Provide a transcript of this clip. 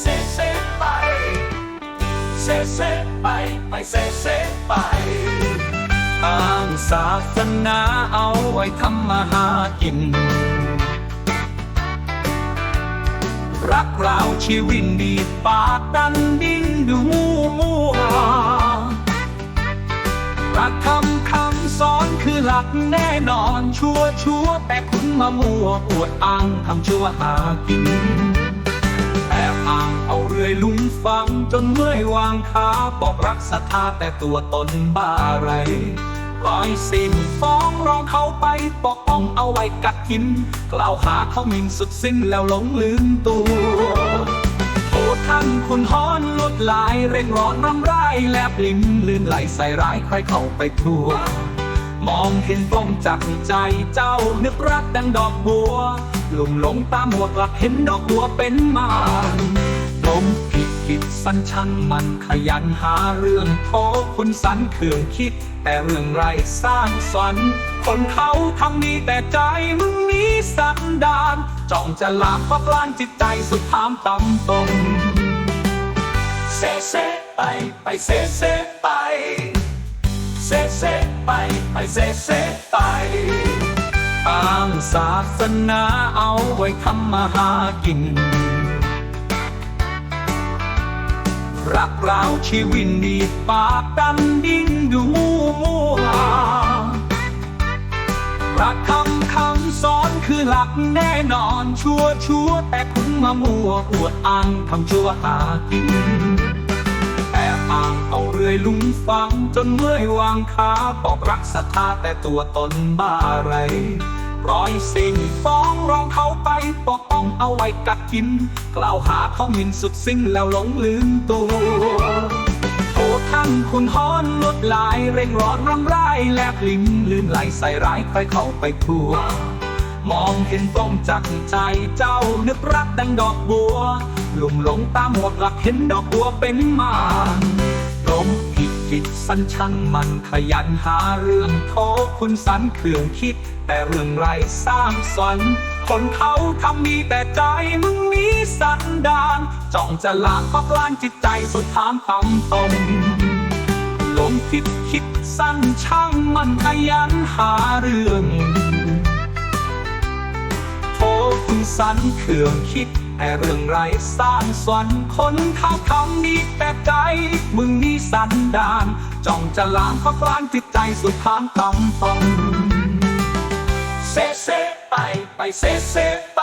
เซเซไปเซเซไปไปเซเซไปทางศาสนาเอาไว้ทำมาหากิน รักเราชีวิตดีปากดันดินดูมูมัวรักคำคำสอนคือหลักแน่นอนชัวชัวแต่คุณมามัวอวดอ้างทำชั่วหากิน บอ้างเอาเรื่อยลุงฟังจนเมื่อยวางขาบอกรักศรัทธาแต่ตัวตนบ้าอะไรปล่อยสิ้นฟ้องร้องเขาไปปกป้องเอาไว้กัดกิน กล่าวหาเขาหมิ่นสุดสิ้นแล้วหลงลืมตัวโอ้ท่านคุณฮ้อนลดลายเร่งร้อนรำไรายแลบลิ้นลื่นไหลใส่ร้ายใครเข้าไปทั่ว มองเห็นป้องจักใจเจ้านึกรักดังดอกบัว ลุ่มหลงตามหมวกหลักเห็นดอกบัวเป็นมารลมผิดคิดสันชันมันขยันหาเรื่องโทคุณสันเขื่องคิด แต่เรื่องไรสร้างสรรค์คนเขาทำดีแต่ใจมึงนี้สันดานจ้องจะลามพักล้านจิตใจสุดถามตำตรงเซเซไปไปเซเซไปเซเซไปไปเซเซไปางศาสนาเอาไว้ทำมาหากิน รักเราชีวิตดีปากดันดิ้นดูมัวมัวรักคำคำสอนคือหลักแน่นอนชัวชัวแต่คุณมามัวอวดอ้างทำชั่วหากินแอบอ้างเอาเรื่อยลุงฟังจนเมื่อยวางขาบอกรักศรัทธาแต่ตัวตนบ้าไร ปล่อยสิ่งฟ้องร้องเขาไปปกป้องเอาไว้กัดกิน กล่าวหาเขาหมิ่นสุดสิ้นแล้วหลงลืมตัวโอ้ท่านคุณฮ้อนลดลายเร่งร้อนรำไรายแลบลิ้นลื่นไหลใส่ร้ายใครเขาไปทั่วมองเห็นต้องจักใจเจ้านึกรักดังดอกบัวลุ่มหลงตามหมดหลักเห็นดอกบัวเป็นมา ผิดสันชันมันขยันหาเรื่องโทคุณสันเครื่องคิด แต่เรื่องไรสร้างสรรค์คนเขาทำมีแต่ใจมึงมีสันดานจ้องจะล้างพักล้านจิตใจสุดทางตำตรงลมผิดคิดสั้นช่างมันขยันหาเรื่องโทคุณสันเครื่องคิด แต่เรื่องไรสร้างสรรค์คนเขาทำดีแต่ใจมึงนี่สันดานจ้องจะล้างพักลางจิตใจสุดทางตำตองเซเซไปไปเซเซไป